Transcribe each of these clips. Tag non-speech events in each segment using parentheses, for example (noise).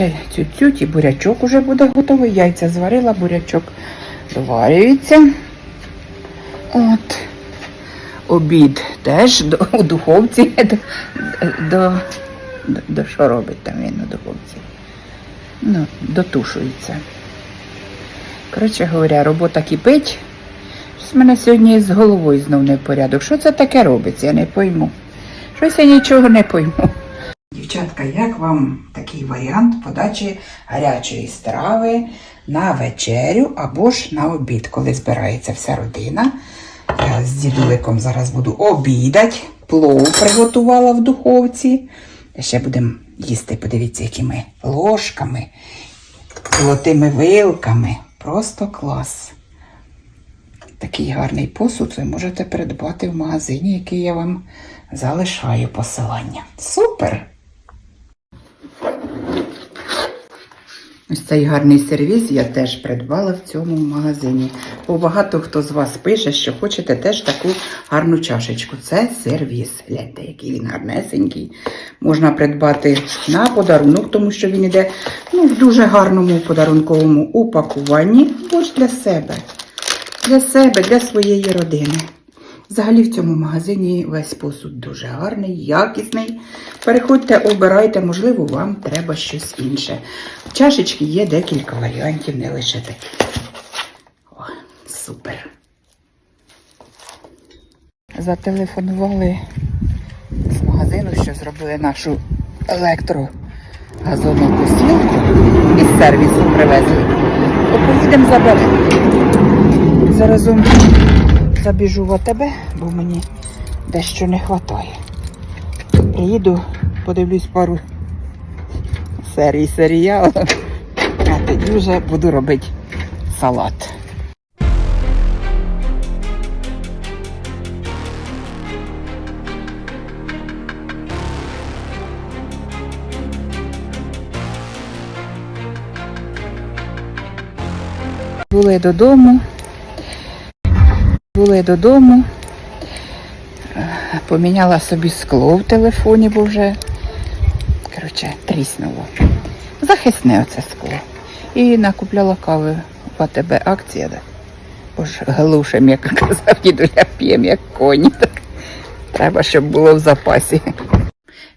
Ще цю-цють і бурячок уже буде готовий. Яйця зварила, бурячок доварюється. От. Обід теж у духовці. (laughs) До, до, до, до що робить там він у духовці? Ну, дотушується. Коротше говоря, робота кипить. Щось мене сьогодні з головою знов не в порядок. Що це таке робиться? Я не пойму. Щось я нічого не пойму. Дівчатка, як вам такий варіант подачі гарячої страви на вечерю або ж на обід, коли збирається вся родина? Я з дідуликом зараз буду обідати. Плов приготувала в духовці. Ще будемо їсти, подивіться, якими ложками, золотими вилками. Просто клас. Такий гарний посуд ви можете придбати в магазині, який я вам залишаю посилання. Супер! Ось цей гарний сервіс я теж придбала в цьому магазині. Бо багато хто з вас пише, що хочете теж таку гарну чашечку. Це сервіс. Гляньте, який він гарнесенький. Можна придбати на подарунок, тому що він іде ну, в дуже гарному подарунковому упакуванні, ж для себе. Для себе, для своєї родини. Взагалі в цьому магазині весь посуд дуже гарний, якісний. Переходьте, обирайте, можливо, вам треба щось інше. Чашечки є декілька варіантів, не лише такі. О, супер. Зателефонували з магазину, що зробили нашу електрогазонокосілку і з сервісу привезли. Поїдемо заберемо. Заразом забіжу в АТБ, бо мені дещо не вистачає. Приїду, подивлюсь пару серій серіалу, а тоді вже буду робити салат. Були додому. Були додому. Е, Поміняла собі скло в телефоні, бо вже коротше, тріснуло. Захисне оце скло. І накупляла кави в АТБ акція. Да. Ж глушим, як (laughs) казав дідуля, п'єм як коні. Так. Треба, щоб було в запасі.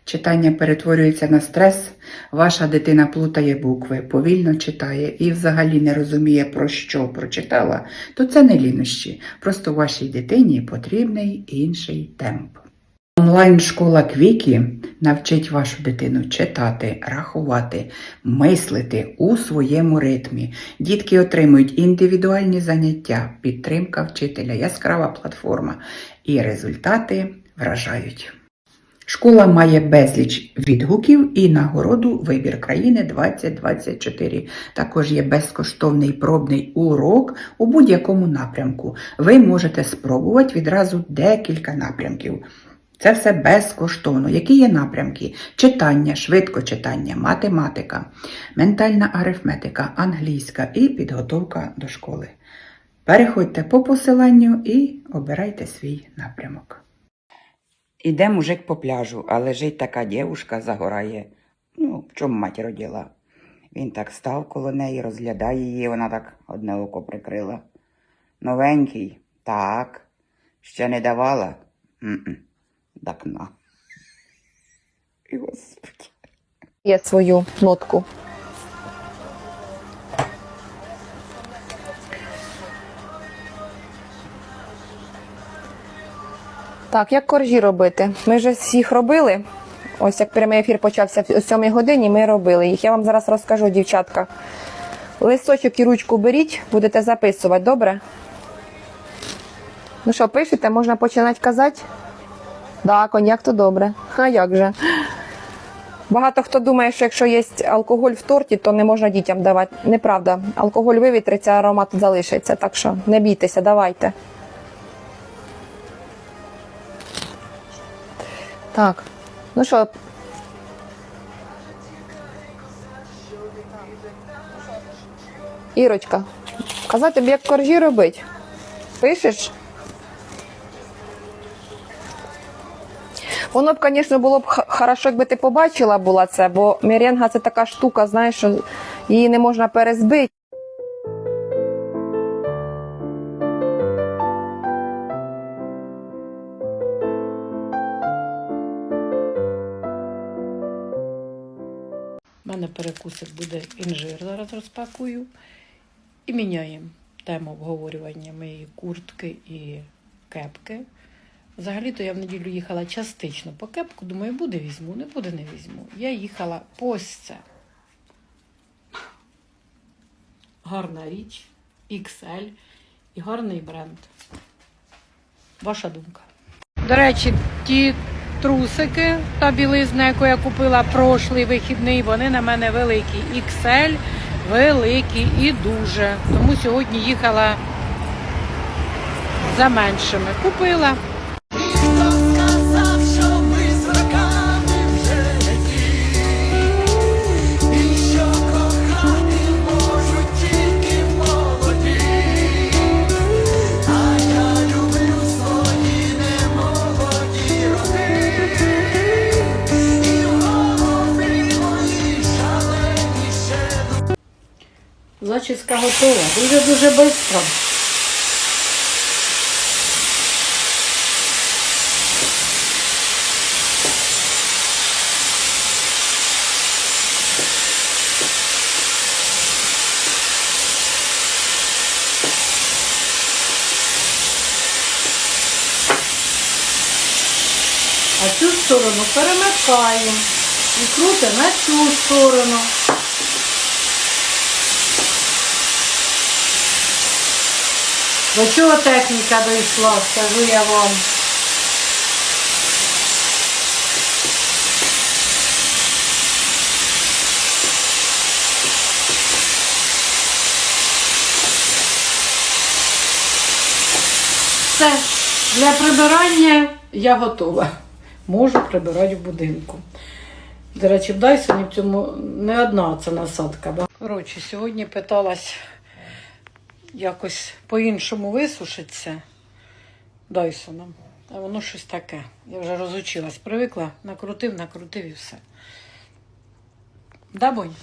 Читання перетворюється на стрес. Ваша дитина плутає букви, повільно читає і взагалі не розуміє, про що прочитала, то це не лінощі. Просто вашій дитині потрібний інший темп. Онлайн-школа Квікі навчить вашу дитину читати, рахувати, мислити у своєму ритмі. Дітки отримують індивідуальні заняття, підтримка вчителя, яскрава платформа, і результати вражають. Школа має безліч відгуків і нагороду Вибір країни 2024. Також є безкоштовний пробний урок у будь-якому напрямку. Ви можете спробувати відразу декілька напрямків. Це все безкоштовно. Які є напрямки? Читання, швидкочитання, математика, ментальна арифметика, англійська і підготовка до школи. Переходьте по посиланню і обирайте свій напрямок. Іде мужик по пляжу, а лежить така дівушка, загорає. Ну, в чому мать родила? Він так став коло неї, розглядає її, вона так одне око прикрила. Новенький, так. Ще не давала? М-м. Так на. Господи. є свою нотку. Так, як коржі робити? Ми вже всіх робили. Ось як прямий ефір почався о 7 годині, ми робили їх. Я вам зараз розкажу, дівчатка. Листочок і ручку беріть, будете записувати, добре? Ну що, пишете, можна починати казати? Да, коньяк то добре. А як же? Багато хто думає, що якщо є алкоголь в торті, то не можна дітям давати. Неправда. Алкоголь вивітриться, аромат залишиться. Так що не бійтеся, давайте. Так. Ну що? Ірочка, казати тобі, як коржі робить. Пишеш? Воно б, звісно, було б Хорошо, якби ти побачила була це, бо меренга це така штука, знаєш, що її не можна перезбити. Мене перекусик буде інжир, зараз розпакую. І міняємо тему обговорювання моєї куртки і кепки. Взагалі-то я в неділю їхала частично по кепку. Думаю, буде візьму, не буде, не візьму. Я їхала по ось це. Гарна річ, XL і гарний бренд. Ваша думка. До речі, ті трусики та білизна, яку я купила прошлий вихідний, вони на мене великі. XL, великі і дуже. Тому сьогодні їхала за меншими. Купила. Зачіска готова. Дуже-дуже швидко. А цю сторону перемикаємо і крутимо на цю сторону. До чого техніка дійшла, скажу я вам. Все, для прибирання я готова. Можу прибирати в будинку. До речі, в Дайсоні в цьому не одна ця насадка. Коротше, сьогодні питалась якось по-іншому висушиться Дайсоном. А воно щось таке. Я вже розучилась. Привикла, накрутив, накрутив і все. Да, Бонь?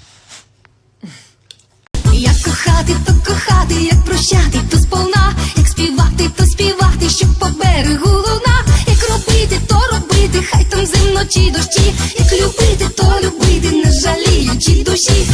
Як кохати, то кохати, як прощати, то сповна, як співати, то співати, щоб по берегу луна, як робити, то робити, хай там зимно чи дощі, як любити, то любити, не жаліючи душі,